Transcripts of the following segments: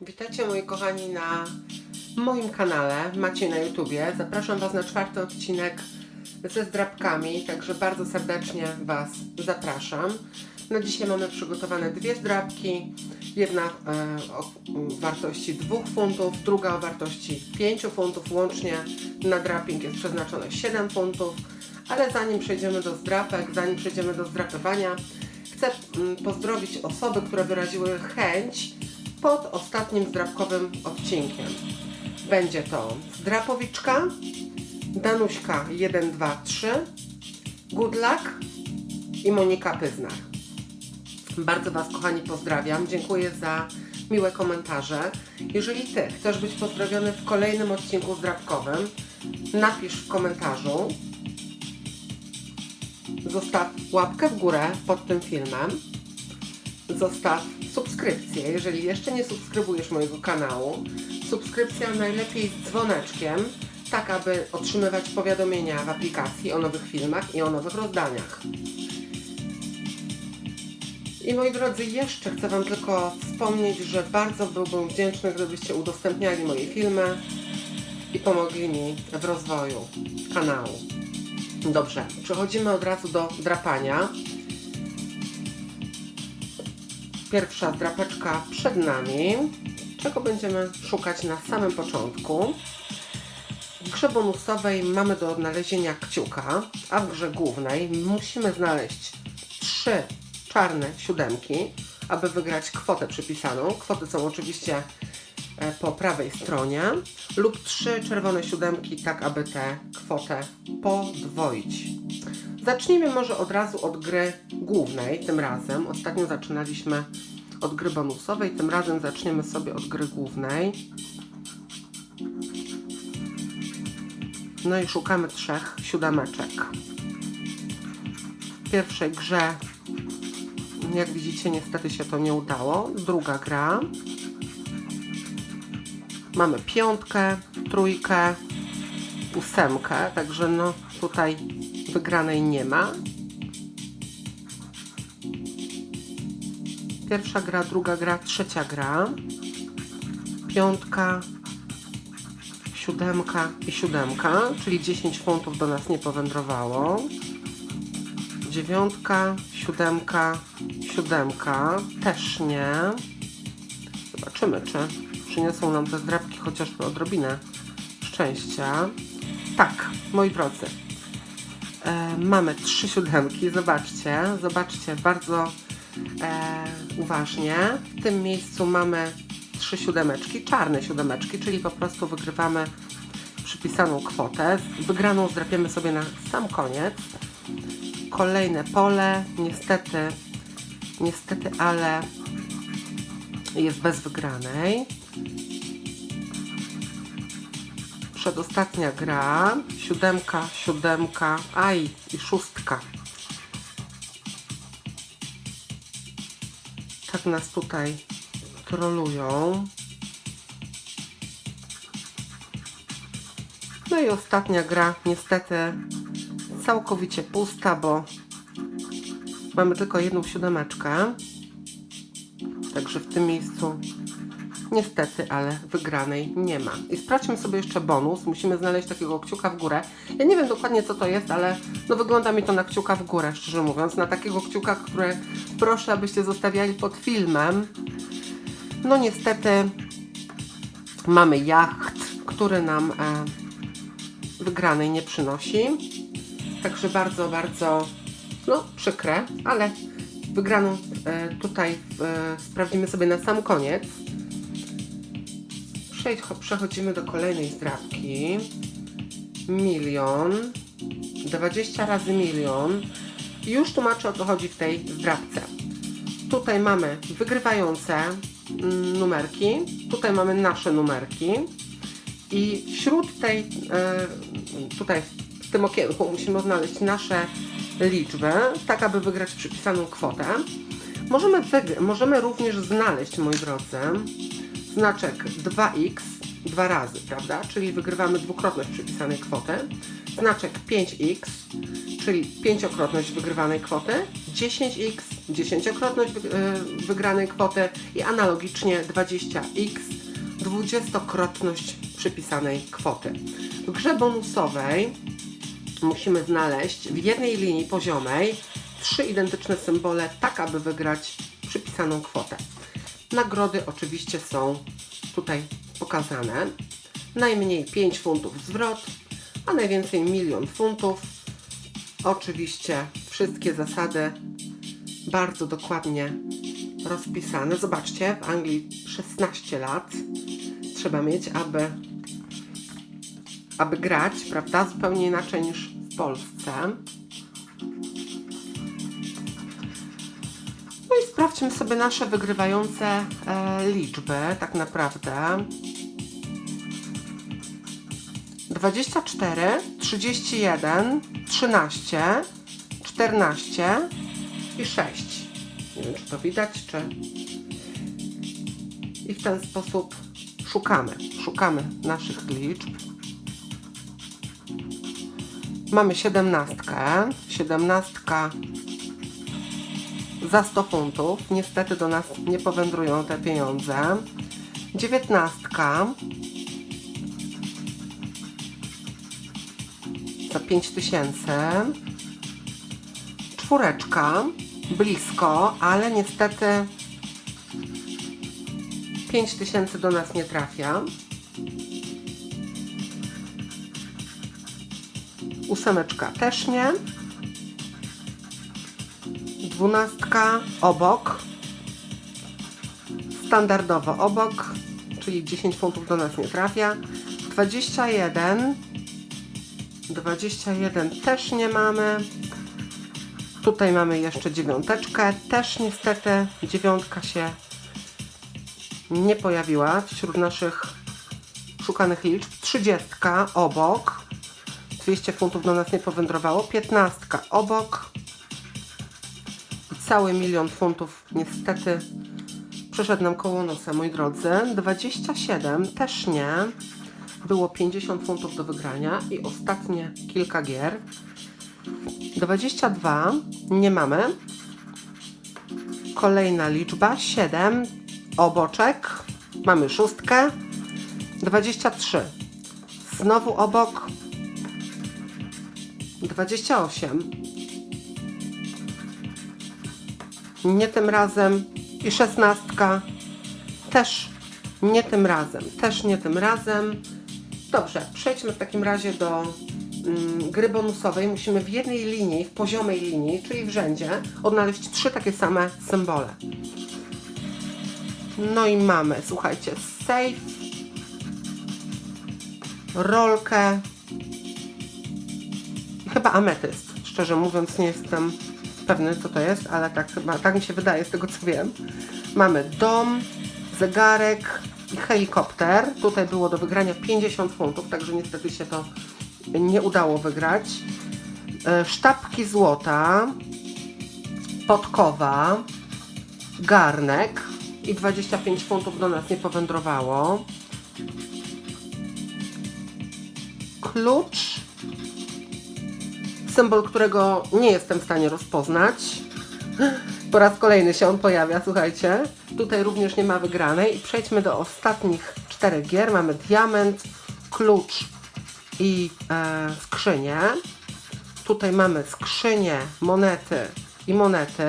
Witajcie moi kochani na moim kanale, macie na YouTubie. Zapraszam Was na czwarty odcinek ze zdrabkami, także bardzo serdecznie Was zapraszam. Na dzisiaj mamy przygotowane dwie zdrabki. Jedna e, o wartości 2 funtów, druga o wartości 5 funtów. Łącznie na draping jest przeznaczone 7 funtów. Ale zanim przejdziemy do zdrapek, zanim przejdziemy do zdrapywania, chcę mm, pozdrowić osoby, które wyraziły chęć pod ostatnim zdrapkowym odcinkiem. Będzie to Zdrapowiczka, Danuśka 123, Good Luck i Monika Pyznar. Bardzo Was, kochani, pozdrawiam. Dziękuję za miłe komentarze. Jeżeli Ty chcesz być pozdrowiony w kolejnym odcinku zdrabkowym, napisz w komentarzu. Zostaw łapkę w górę pod tym filmem. Zostaw subskrypcję, jeżeli jeszcze nie subskrybujesz mojego kanału. Subskrypcja najlepiej z dzwoneczkiem, tak aby otrzymywać powiadomienia w aplikacji o nowych filmach i o nowych rozdaniach. I moi drodzy, jeszcze chcę Wam tylko wspomnieć, że bardzo byłbym wdzięczny, gdybyście udostępniali moje filmy i pomogli mi w rozwoju kanału. Dobrze, przechodzimy od razu do drapania. Pierwsza drapeczka przed nami. Czego będziemy szukać na samym początku? W grze bonusowej mamy do odnalezienia kciuka, a w grze głównej musimy znaleźć trzy czarne siódemki, aby wygrać kwotę przypisaną. Kwoty są oczywiście e, po prawej stronie lub trzy czerwone siódemki, tak aby tę kwotę podwoić. Zacznijmy może od razu od gry głównej tym razem. Ostatnio zaczynaliśmy od gry bonusowej, tym razem zaczniemy sobie od gry głównej. No i szukamy trzech siódemeczek. W pierwszej grze, jak widzicie, niestety się to nie udało. Druga gra. Mamy piątkę, trójkę, ósemkę, także no tutaj wygranej nie ma. Pierwsza gra, druga gra, trzecia gra. Piątka, siódemka i siódemka, czyli 10 funtów do nas nie powędrowało. Dziewiątka, siódemka, siódemka, też nie. Zobaczymy, czy przyniosą nam te zdrabki chociażby odrobinę szczęścia. Tak, moi drodzy, e, mamy trzy siódemki, zobaczcie, zobaczcie bardzo e, uważnie. W tym miejscu mamy trzy siódemeczki, czarne siódemeczki, czyli po prostu wygrywamy przypisaną kwotę. Wygraną zdrapiemy sobie na sam koniec. Kolejne pole, niestety, niestety, ale jest bez wygranej. Przedostatnia gra, siódemka, siódemka, aj i szóstka. Tak nas tutaj trolują. No i ostatnia gra, niestety całkowicie pusta, bo mamy tylko jedną siódemeczkę. Także w tym miejscu niestety, ale wygranej nie ma. I sprawdźmy sobie jeszcze bonus. Musimy znaleźć takiego kciuka w górę. Ja nie wiem dokładnie co to jest, ale no wygląda mi to na kciuka w górę, szczerze mówiąc. Na takiego kciuka, który proszę, abyście zostawiali pod filmem. No niestety mamy jacht, który nam e, wygranej nie przynosi. Także bardzo, bardzo no, przykre, ale wygraną e, tutaj e, sprawdzimy sobie na sam koniec. Przechodzimy do kolejnej zdrabki. Milion. 20 razy milion. Już tłumaczę o co chodzi w tej zdrabce. Tutaj mamy wygrywające mm, numerki. Tutaj mamy nasze numerki. I wśród tej, e, tutaj w tym okienku musimy znaleźć nasze liczby, tak aby wygrać przypisaną kwotę. Możemy, możemy również znaleźć, moi drodzy, znaczek 2x dwa razy, prawda? Czyli wygrywamy dwukrotność przypisanej kwoty. Znaczek 5x, czyli pięciokrotność wygrywanej kwoty. 10x dziesięciokrotność y, wygranej kwoty i analogicznie 20x dwudziestokrotność przypisanej kwoty. W grze bonusowej musimy znaleźć w jednej linii poziomej trzy identyczne symbole, tak aby wygrać przypisaną kwotę. Nagrody oczywiście są tutaj pokazane. Najmniej 5 funtów zwrot, a najwięcej milion funtów. Oczywiście wszystkie zasady bardzo dokładnie rozpisane. Zobaczcie, w Anglii 16 lat trzeba mieć, aby, aby grać, prawda? Zupełnie inaczej niż w Polsce. No i sprawdźmy sobie nasze wygrywające e, liczby, tak naprawdę. 24, 31, 13, 14 i 6. Nie wiem, czy to widać, czy... I w ten sposób szukamy. Szukamy naszych liczb. Mamy 17. 17 za 100 funtów. Niestety do nas nie powędrują te pieniądze. 19 za 5000. Czwóreczka blisko, ale niestety 5000 do nas nie trafia. Ósemeczka też nie. Dwunastka obok. Standardowo obok, czyli 10 funtów do nas nie trafia. 21. 21 też nie mamy. Tutaj mamy jeszcze dziewiąteczkę. Też niestety dziewiątka się nie pojawiła wśród naszych szukanych liczb. 30 obok. 200 funtów do nas nie powędrowało. 15 obok. Cały milion funtów niestety przeszedł nam koło nosa, moi drodzy. 27 też nie. Było 50 funtów do wygrania i ostatnie kilka gier. 22 nie mamy. Kolejna liczba 7 oboczek. Mamy szóstkę. 23 znowu obok. 28 nie tym razem i 16 też nie tym razem, też nie tym razem. Dobrze, przejdźmy w takim razie do mm, gry bonusowej. Musimy w jednej linii, w poziomej linii, czyli w rzędzie, odnaleźć trzy takie same symbole. No i mamy, słuchajcie, safe, rolkę i chyba ametyst. Szczerze mówiąc, nie jestem pewny, co to jest, ale tak tak mi się wydaje z tego, co wiem. Mamy dom, zegarek i helikopter. Tutaj było do wygrania 50 funtów, także niestety się to nie udało wygrać. E, Sztabki złota, podkowa, garnek i 25 funtów do nas nie powędrowało. Klucz, symbol, którego nie jestem w stanie rozpoznać. Po raz kolejny się on pojawia, słuchajcie. Tutaj również nie ma wygranej. Przejdźmy do ostatnich czterech gier. Mamy diament, klucz i e, skrzynię. Tutaj mamy skrzynię, monety i monety.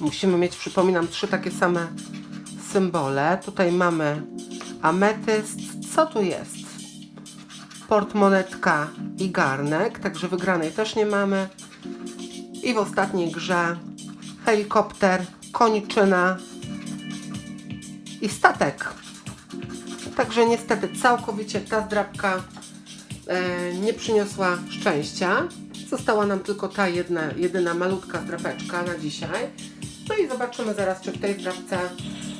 Musimy mieć, przypominam, trzy takie same symbole. Tutaj mamy ametyst. Co tu jest? Portmonetka i garnek, także wygranej też nie mamy. I w ostatniej grze helikopter, koniczyna i statek. Także niestety całkowicie ta zdrabka e, nie przyniosła szczęścia. Została nam tylko ta jedna, jedyna malutka zdrapeczka na dzisiaj. No i zobaczymy zaraz, czy w tej zdrabce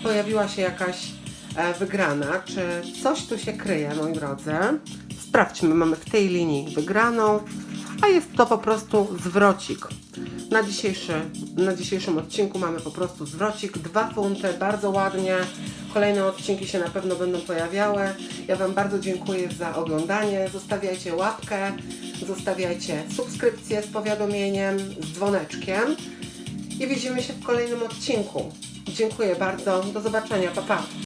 pojawiła się jakaś e, wygrana, czy coś tu się kryje, moi drodzy. Sprawdźmy, mamy w tej linii wygraną, a jest to po prostu zwrocik. Na, dzisiejszy, na dzisiejszym odcinku mamy po prostu zwrocik, dwa funty, bardzo ładnie. Kolejne odcinki się na pewno będą pojawiały. Ja Wam bardzo dziękuję za oglądanie. Zostawiajcie łapkę, zostawiajcie subskrypcję z powiadomieniem, z dzwoneczkiem i widzimy się w kolejnym odcinku. Dziękuję bardzo, do zobaczenia, pa pa!